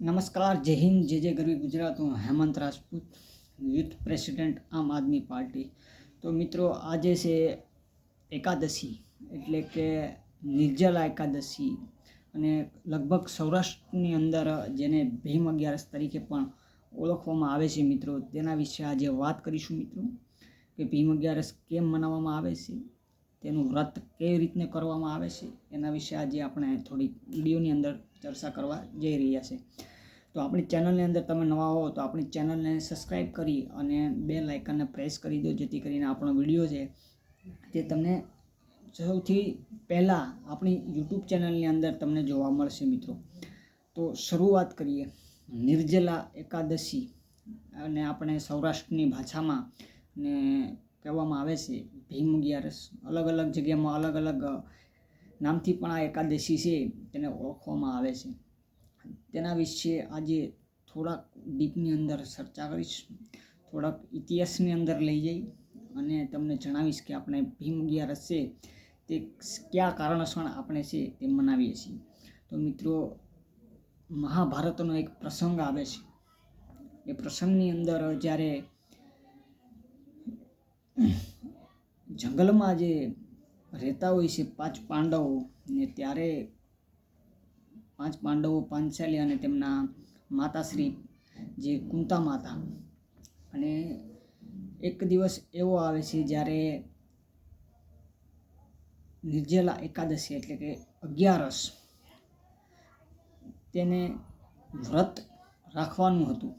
નમસ્કાર, જય હિન્દ જે જય ગરવી ગુજરાત. હું હેમંત રાજપૂત, યુથ પ્રેસિડેન્ટ આમ આદમી પાર્ટી. તો મિત્રો, આજે છે એકાદશી, એટલે કે નિર્જલા એકાદશી. અને લગભગ સૌરાષ્ટ્રની અંદર જેને ભીમ અગિયારસ તરીકે પણ ઓળખવામાં આવે છે મિત્રો, તેના વિશે આજે વાત કરીશું મિત્રો, કે ભીમ અગિયારસ કેમ મનાવવામાં આવે છે. તેનું વ્રત કેવી રીતને કરવામાં આવે છે, એના વિશે આજે આપણે થોડી વિડીયોની અંદર ચર્ચા કરવા જઈ રહ્યા છે. તો આપણી ચેનલની અંદર તમે નવા હો તો આપણી ચેનલને સબસ્ક્રાઈબ કરી અને બે લાઇકનને પ્રેસ કરી દો, જેથી કરીને આપણો વીડિયો છે તે તમને સૌથી પહેલાં આપણી યુટ્યુબ ચેનલની અંદર તમને જોવા મળશે મિત્રો. તો શરૂઆત કરીએ. નિર્જલા એકાદશી અને આપણે સૌરાષ્ટ્રની ભાષામાં ને કહેવામાં આવે છે. ભીમ રસ અલગ અલગ જગ્યામાં અલગ અલગ નામથી પણ આ એકાદશી છે તેને ઓળખવામાં આવે છે. તેના વિશે આજે થોડાક ડીપની અંદર ચર્ચા કરીશ. થોડાક ઇતિહાસની અંદર લઈ જઈ અને તમને જણાવીશ કે આપણે ભીમ રસ છે તે કયા કારણસર આપણે છે તે મનાવીએ છીએ. તો મિત્રો, મહાભારતનો એક પ્રસંગ આવે છે. એ પ્રસંગની અંદર જ્યારે જંગલમાં જે રહેતા હોય છે પાંચ પાંડવો ને ત્યારે પાંચ પાંડવો પાંચાલી અને તેમના માતાશ્રી જે કુંતા માતા. અને એક દિવસ એવો આવે છે જ્યારે નિર્જલા એકાદશી એટલે કે અગિયારસ તેને વ્રત રાખવાનું હતું.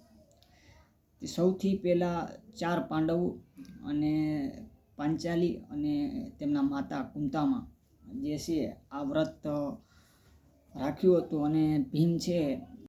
સૌથી પહેલાં ચાર પાંડવો અને પાંચાલી અને તેમના માતા કુંતામાં, જે છે આ વ્રત રાખ્યું હતું અને ભીમ છે